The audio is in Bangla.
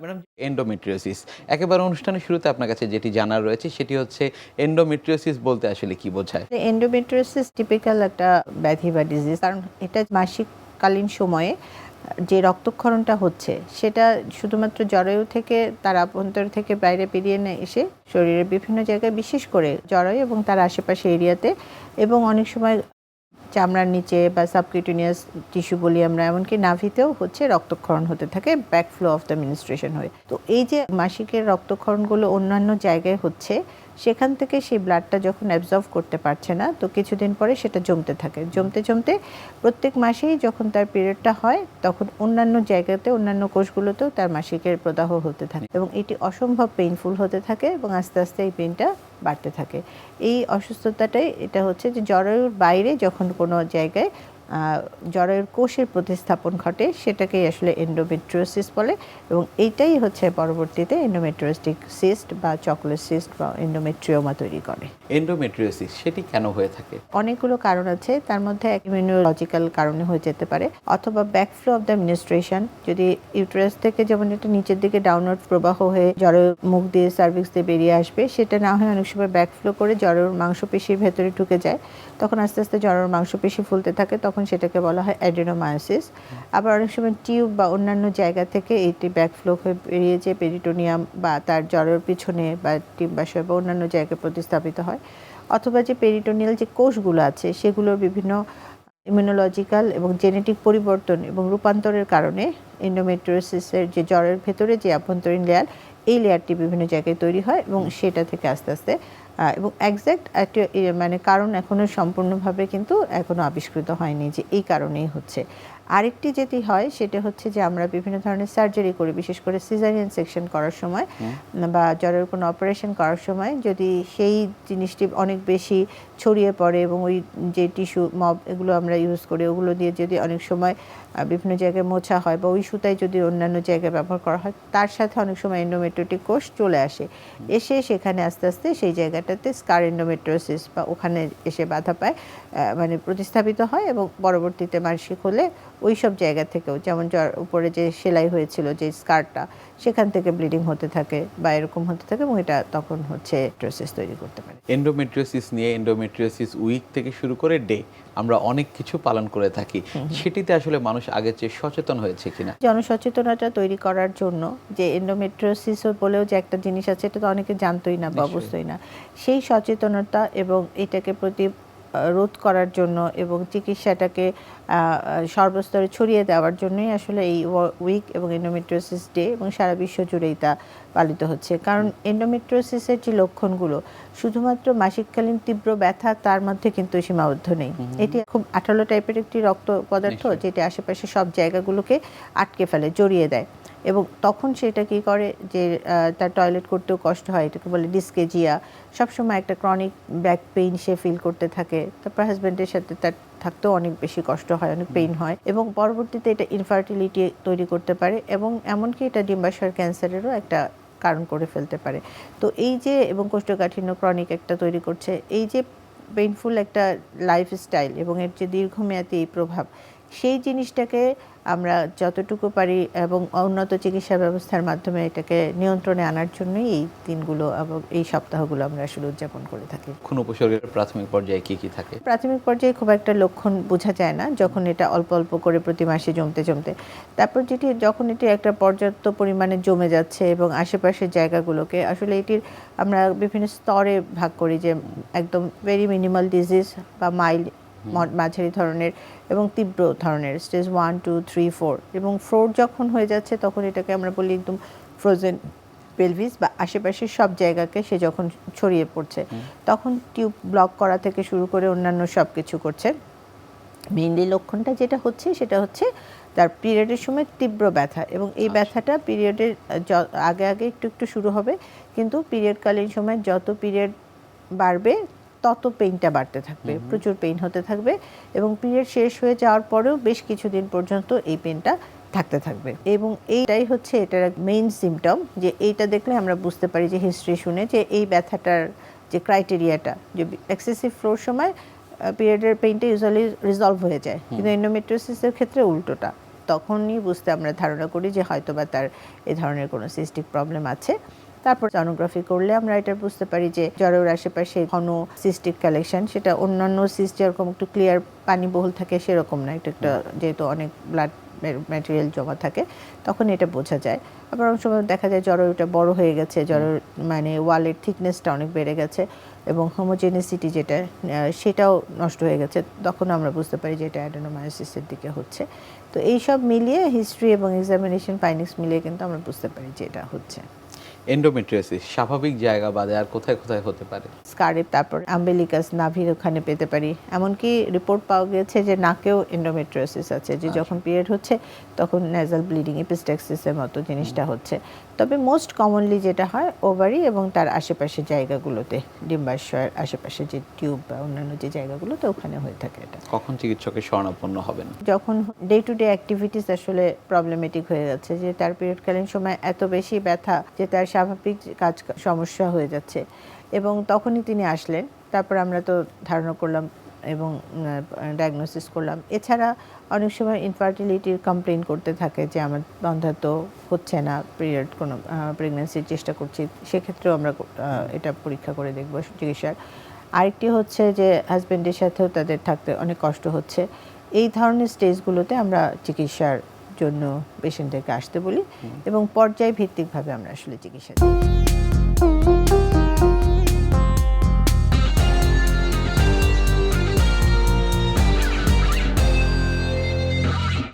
ম্যাডাম এন্ডোমেট্রিওসিস একেবারে অনুষ্ঠানের শুরুতে আপনার কাছে যেটি জানার রয়েছে, সেটি হচ্ছে এন্ডোমেট্রিওসিস বলতে আসলে কি বোঝায়? এন্ডোমেট্রিওসিস টিপিক্যাল একটা ব্যাধি বা ডিজিজ কারণ এটা মাসিককালীন সময়ে যে রক্তক্ষরণটা হচ্ছে, সেটা শুধুমাত্র জরায়ু থেকে তার আভ্যন্তর থেকে বাইরে বেরিয়ে না এসে শরীরের বিভিন্ন জায়গায় বিশেষ করে জরায়ু এবং তার আশেপাশে এরিয়াতে এবং অনেক সময় চামড়ার নিচে বা সাবকিউটিনিয়াস টিস্যু বলি আমরা, এমনকি নাভিতেও হচ্ছে রক্তক্ষরণ হতে থাকে ব্যাকফ্লো অফ দ্য মিনিস্ট্রেশন হয়ে। তো এই যে মাসিকের রক্তক্ষরণগুলো অন্যান্য জায়গায় হচ্ছে, সেখান থেকে সেই ব্লাডটা যখন অ্যাবজর্ভ করতে পারছে না, তো কিছুদিন পরে সেটা জমতে থাকে। জমতে জমতে প্রত্যেক মাসেই যখন তার পিরিয়ডটা হয়, তখন অন্যান্য জায়গাতে, অন্যান্য কোষগুলোতেও তার মাসিকের প্রদাহ হতে থাকে। এবং এটি অসম্ভব পেইনফুল হতে থাকে এবং আস্তে আস্তে এই পেইনটা বাড়তে থাকে। এই অসুস্থতাটাই এটা হচ্ছে যে জরায়ুর বাইরে যখন কোনো জায়গায় জরায়ুর কোষের প্রতিস্থাপন ঘটে সেটাকেই আসলে এন্ডোমেট্রিওসিস বলে এবং এইটাই হচ্ছে পরবর্তীতে এন্ডোমেট্রিওস্টিক সিস্ট বা চকলেট সিস্ট বা এন্ডোমেট্রিওমা তৈরি করে। এন্ডোমেট্রিওসিস সেটি কেন হয়ে থাকে? অনেকগুলো কারণ আছে তার মধ্যে ইমিউনোলজিক্যাল কারণে হয়ে যেতে পারে অথবা ব্যাকফ্লো অফ দ্য মিনিস্ট্রেশন যদি ইউটেরাস থেকে যেমন এটা নিচের দিকে ডাউনওয়ার্ড প্রবাহ হয়ে জ্বরের মুখ দিয়ে সার্ভিক্স দিয়ে বেরিয়ে আসবে সেটা না হয় অনেক সময় ব্যাকফ্লো করে জ্বরের মাংসপেশির ভেতরে ঢুকে যায়। তখন আস্তে আস্তে জ্বরের মাংসপেশি ফুলতে থাকে, তখন সেটাকে বলা হয় অ্যাডেনোমায়োসিস আবার অনেক সময় টিউব বা অন্যান্য জায়গা থেকে এইটি ব্যাকফ্লো হয়ে বেরিয়ে যে পেরিটোনিয়াম বা তার জ্বরের পিছনে বা টিম্বাশয় বা অন্যান্য জায়গায় প্রতিস্থাপিত হয়। অথবা যে পেরিটোনিয়াল যে কোষগুলো আছে সেগুলোর বিভিন্ন ইমিউনোলজিক্যাল এবং জেনেটিক পরিবর্তন এবং রূপান্তরের কারণে এন্ডোমেট্রিওসিসের যে জ্বরের ভেতরে যে আভ্যন্তরীণ লেয়ার এই লেয়ারটি বিভিন্ন জায়গায় তৈরি হয় এবং সেটা থেকে আস্তে আস্তে এবং একজ্যাক্ট একটা মানে কারণ এখনও সম্পূর্ণভাবে কিন্তু এখনও আবিষ্কৃত হয়নি যে এই কারণেই হচ্ছে। আরেকটি যেটি হয় সেটা হচ্ছে যে আমরা বিভিন্ন ধরনের সার্জারি করি বিশেষ করে সিজারিয়ান সেকশন করার সময় বা জ্বরের কোনো অপারেশন করার সময়। যদি সেই জিনিসটি অনেক বেশি ছড়িয়ে পড়ে এবং ওই যে টিস্যু মব এগুলো আমরা ইউজ করি ওগুলো দিয়ে যদি অনেক সময় বিভিন্ন জায়গায় মোছা হয় বা ওই সুতায় যদি অন্যান্য জায়গায় ব্যবহার করা হয় তার সাথে অনেক সময় এন্ডোমেট্রোটিক কোষ চলে আসে। এসে সেখানে আস্তে আস্তে সেই জায়গাটাতে স্কার এন্ডোমেট্রোসিস বা ওখানে এসে বাধা পায় মানে প্রতিস্থাপিত হয় এবং পরবর্তীতে মানসিক হলে ওই সব জায়গা থেকেও যেমন জ্বর উপরে যে সেলাই হয়েছিল যে স্কারটা সেখান থেকে ব্লিডিং হতে থাকে বা এরকম হতে থাকে এবং এটা তখন হচ্ছে ট্রোসিস তৈরি করতে পারে। এন্ডোমেট্রিওসিস নিয়ে এন্ডোমেট্রিওসিস উইক থেকে শুরু করে ডে আমরা অনেক কিছু পালন করে থাকি। সেটিতে আসলে মানুষ আগের চেয়ে সচেতন হয়েছে কিনা? জনসচেতনতা তৈরি করার জন্য যে এন্ডোমেট্রোসিস বলেও যে একটা জিনিস আছে এটা তো অনেকে জানতোই না বা। অবশ্যই না। সেই সচেতনতা এবং এটাকে প্রতি রোধ করার জন্য এবং চিকিৎসাটাকে সর্বস্তরে ছড়িয়ে দেওয়ার জন্যই আসলে এই উইক এবং এন্ডোমেট্রোসিস ডে এবং সারা বিশ্ব জুড়েই তা পালিত হচ্ছে। কারণ এন্ডোমেট্রোসিসের যে লক্ষণগুলো শুধুমাত্র মাসিককালীন তীব্র ব্যথা তার মধ্যে কিন্তু সীমাবদ্ধ নেই। এটি খুব আঠালো টাইপের একটি রক্ত পদার্থ যেটি আশেপাশে সব জায়গাগুলোকে আটকে ফেলে জড়িয়ে দেয়। এবং তখন সেটা কি করে যে তার টয়লেট করতেও কষ্ট হয় এটাকে বলে ডিসকেজিয়া সবসময় একটা ক্রনিক ব্যাক পেইন সে ফিল করতে থাকে। তারপর হাজব্যান্ডের সাথে তার থাকতেও অনেক বেশি কষ্ট হয় অনেক পেইন হয় এবং পরবর্তীতে এটা ইনফার্টিলিটি তৈরি করতে পারে এবং এমনকি এটা ডিম্বাশয় ক্যান্সারেরও একটা কারণ করে ফেলতে পারে। তো এই যে এবং কোষ্ঠকাঠিন্য ক্রনিক একটা তৈরি করছে এই যে পেইনফুল একটা লাইফস্টাইল এবং এর যে দীর্ঘমেয়াদী এই প্রভাব সেই জিনিসটাকে আমরা যতটুকু পারি এবং উন্নত চিকিৎসা ব্যবস্থার মাধ্যমে এটাকে নিয়ন্ত্রণে আনার জন্যই এই দিনগুলো এবং এই সপ্তাহগুলো আমরা আসলে উদযাপন করে থাকি। খুন উপসর্গের প্রাথমিক পর্যায়ে কি কি থাকে? প্রাথমিক পর্যায়ে খুব একটা লক্ষণ বোঝা যায় না যখন এটা অল্প অল্প করে প্রতি মাসে জমতে জমতে। তারপর যেটি যখন এটি একটা পর্যাপ্ত পরিমাণে জমে যাচ্ছে এবং আশেপাশের জায়গাগুলোকে আসলে এটির আমরা বিভিন্ন স্তরে ভাগ করি যে একদম ভেরি মিনিমাল ডিজিজ বা মাইল্ড মাঝারি ধরনের এবং তীব্র ধরনের stage one two three four এবং ফোর যখন হয়ে যাচ্ছে তখন এটাকে আমরা বলি একদম ফ্রোজেন পেলভিস বা আশেপাশের সব জায়গাকে সে যখন ছড়িয়ে পড়ছে তখন টিউব ব্লক করা থেকে শুরু করে অন্যান্য সব কিছু করছে। মেইনলি লক্ষণটা যেটা হচ্ছে সেটা হচ্ছে তার পিরিয়ডের সময় তীব্র ব্যথা এবং এই ব্যথাটা পিরিয়ডের আগে আগে একটু একটু শুরু হবে কিন্তু পিরিয়ডকালীন সময় যত পিরিয়ড বাড়বে তত পেইনটা বাড়তে থাকবে প্রচুর পেইন হতে থাকবে এবং পিরিয়ড শেষ হয়ে যাওয়ার পরেও বেশ কিছুদিন পর্যন্ত এই পেইনটা থাকতে থাকবে। এবং এইটাই হচ্ছে এটার মেইন সিমটম যে এইটা দেখলে আমরা বুঝতে পারি যে হিস্ট্রি শুনে যে এই ব্যথাটার যে ক্রাইটেরিয়াটা যে এক্সেসিভ ফ্লোর সময় পিরিয়ডের পেইনটা ইউজুয়ালি রিজলভ হয়ে যায়। কিন্তু এন্ডোমেট্রোসিসের ক্ষেত্রে উল্টোটা। তখনই বুঝতে আমরা ধারণা করি যে হয়তো বা তার এ ধরনের কোনো সিস্টিক প্রবলেম আছে। তারপর সনোগ্রাফি করলে আমরা এটা বুঝতে পারি যে জ্বরের আশেপাশে ঘন সিস্টিক কালেকশন সেটা অন্যান্য সিস্ট যেরকম একটু ক্লিয়ার পানি বহুল থাকে সেরকম না। এটা একটা যেহেতু অনেক ব্লাড ম্যাটেরিয়াল জমা থাকে তখন এটা বোঝা যায়। আবার অনেক সময় দেখা যায় জ্বর ওটা বড় হয়ে গেছে জ্বরের মানে ওয়ালের থিকনেসটা অনেক বেড়ে গেছে এবং হোমোজেনিসিটি যেটা সেটাও নষ্ট হয়ে গেছে। তখন আমরা বুঝতে পারি যে এটা অ্যাডেনোমায়োসিসের দিকে হচ্ছে। তো এইসব মিলিয়ে হিস্ট্রি এবং এক্সামিনেশন ফাইন্ডিংস মিলিয়ে কিন্তু আমরা বুঝতে পারি যে এটা হচ্ছে। এন্ডোমেট্রিয়াসিস স্বাভাবিক জায়গা বাদে আর কোথায় কোথায় হতে পারে? স্কারে তারপর আম্বেলিকাস নাভির ওখানে পেতে পারি। এমনকি রিপোর্ট পাওয়া গেছে যে নাকেও এন্ডোমেট্রিওসিস আছে যে যখন পিরিয়ড হচ্ছে তখন নেজাল ব্লিডিং এপিস্টেক্সিসের মতো জিনিসটা হচ্ছে। তবে মোস্ট কমনলি যেটা হয় ওভারি এবং তার আশেপাশের জায়গাগুলোতে ডিম্বাশয়ের আশেপাশে যে টিউব বা অন্যান্য যে জায়গাগুলোতে ওখানে হয়ে থাকে এটা। কখন চিকিৎসকের শরণাপন্ন হবেন? যখন ডে টু ডে অ্যাক্টিভিটিস আসলে প্রবলেমেটিক হয়ে যাচ্ছে যে তার পিরিয়ডকালীন সময় এত বেশি ব্যথা যে তার স্বাভাবিক কাজ, সমস্যা হয়ে যাচ্ছে। এবং তখনই তিনি আসলেন। তারপর আমরা তো ধারণা করলাম এবং ডায়াগনোসিস করলাম। এছাড়া অনেক সময় ইনফার্টিলিটির কমপ্লেন করতে থাকে যে, আমার বন্ধা তো হচ্ছে না পিরিয়ড কোনো প্রেগনেন্সির চেষ্টা করছি। সেক্ষেত্রেও আমরা এটা পরীক্ষা করে দেখব চিকিৎসার। আরেকটি হচ্ছে যে হাজব্যান্ডের সাথেও তাদের থাকতে অনেক কষ্ট হচ্ছে। এই ধরনের স্টেজগুলোতে আমরা চিকিৎসার জন্য পেশেন্টদেরকে আসতে বলি এবং পর্যায় ভিত্তিকভাবে আমরা আসলে চিকিৎসা দিই।